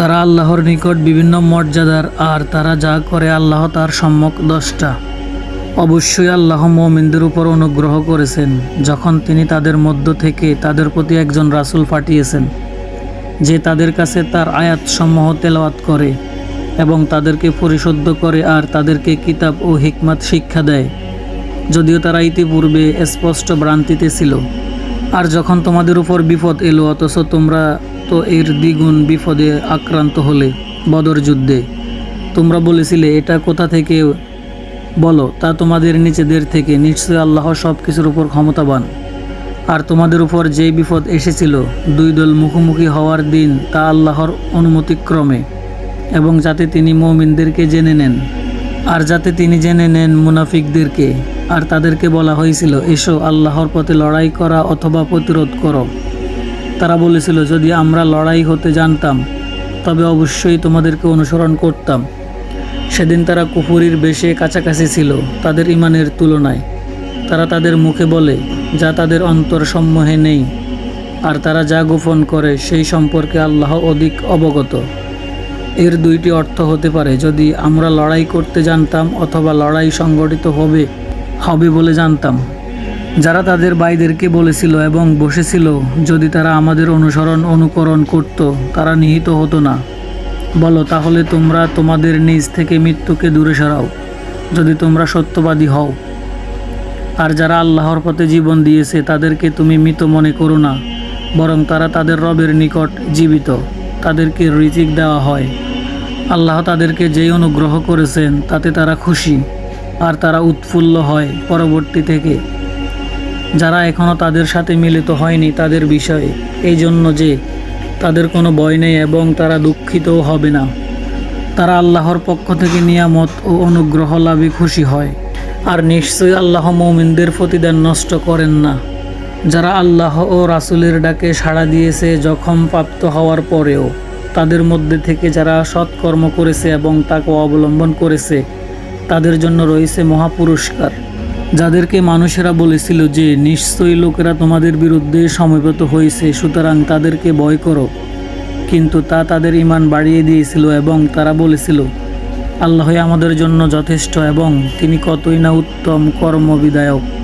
তারা আল্লাহর নিকট বিভিন্ন মর্যাদার, আর তারা যা করে আল্লাহ তার সম্যক দশটা। অবশ্যই আল্লাহ মোমিনদের উপর অনুগ্রহ করেছেন, যখন তিনি তাদের মধ্য থেকে তাদের প্রতি একজন রাসূল পাঠিয়েছেন, যে তাদের কাছে তার আয়াতসমূহ তেলাওয়াত করে এবং তাদেরকে পরিশুদ্ধ করে আর তাদেরকে কিতাব ও হিকমাত শিক্ষা দেয়। যদিও তারা ইতিপূর্বে স্পষ্ট ভ্রান্তিতে ছিল। আর যখন তোমাদের উপর বিপদ এলো, অথচ তোমরা তো এর দ্বিগুণ বিপদে আক্রান্ত হলে বদর যুদ্ধে। তোমরা বলেছিলে, এটা কোথা থেকে বলো? তা তোমাদের নিচেদের থেকে। নিশ্চয়ই আল্লাহ সব কিছুর উপর ক্ষমতাবান। আর তোমাদের উপর যেই বিপদ এসেছিল, দুই দল মুখোমুখি হওয়ার দিন তা আল্লাহর অনুমতিক্রমে। এবং যাতে তিনি মৌমিনদেরকে জেনে নেন, আর যাতে তিনি জেনে নেন মুনাফিকদেরকে, আর তাদেরকে বলা হয়েছিল, এসো আল্লাহর পথে লড়াই করা অথবা প্রতিরোধ করো। তারা বলেছিল, যদি আমরা লড়াই হতে জানতাম, তবে অবশ্যই তোমাদেরকে অনুসরণ করতাম। সেদিন তারা কুফুরির বেশে কাছাকাছি ছিল, তাদের ইমানের তুলনায়। তারা তাদের মুখে বলে, যা তাদের অন্তর সম্মোহে নেই, আর তারা যা গোপন করে, সেই সম্পর্কে আল্লাহ অধিক অবগত। এর দুইটি অর্থ হতে পারে, যদি আমরা লড়াই করতে জানতাম অথবা লড়াই সংগঠিত হবে হবে বলে জানতাম। যারা তাদের ভাইদেরকে বলেছিল এবং বসেছিল, যদি তারা আমাদের অনুসরণ অনুকরণ করত, তারা নিহিত হতো না। বলো, তাহলে তোমরা তোমাদের নিজ থেকে মৃত্যুকে দূরে সরাও, যদি তোমরা সত্যবাদী হও। আর যারা আল্লাহর পথে জীবন দিয়েছে, তাদেরকে তুমি মৃত মনে করো না, বরং তারা তাদের রবের নিকট জীবিত, তাদেরকে রিজিক দেওয়া হয়। আল্লাহ তাদেরকে যেই অনুগ্রহ করেছেন, তাতে তারা খুশি, আর তারা উৎফুল্ল হয় পরবর্তী থেকে। যারা এখনও তাদের সাথে মিলিত হয়নি তাদের বিষয়ে এই জন্য যে তাদের কোনো ভয় নেই এবং তারা দুঃখিতও হবে না। তারা আল্লাহর পক্ষ থেকে নিয়ামত ও অনুগ্রহ লাভে খুশি হয়। আর নিশ্চয়ই আল্লাহ মৌমিনদের প্রতিদান নষ্ট করেন না। যারা আল্লাহ ও রাসূলের ডাকে সাড়া দিয়েছে জখম প্রাপ্ত হওয়ার পরেও, তাদের মধ্যে থেকে যারা সৎকর্ম করেছে এবং তাকে অবলম্বন করেছে, তাদের জন্য রয়েছে মহাপুরস্কার। যাদেরকে মানুষেরা বলেছিল যে, নিশ্চয়ই লোকেরা তোমাদের বিরুদ্ধে সমবেত হয়েছে, সুতরাং তাদেরকে ভয় করো। কিন্তু তা তাদের ইমান বাড়িয়ে দিয়েছিল এবং তারা বলেছিল আল্লাহ আমাদের জন্য যথেষ্ট এবং তিনি কতই না উত্তম কর্মবিধায়ক।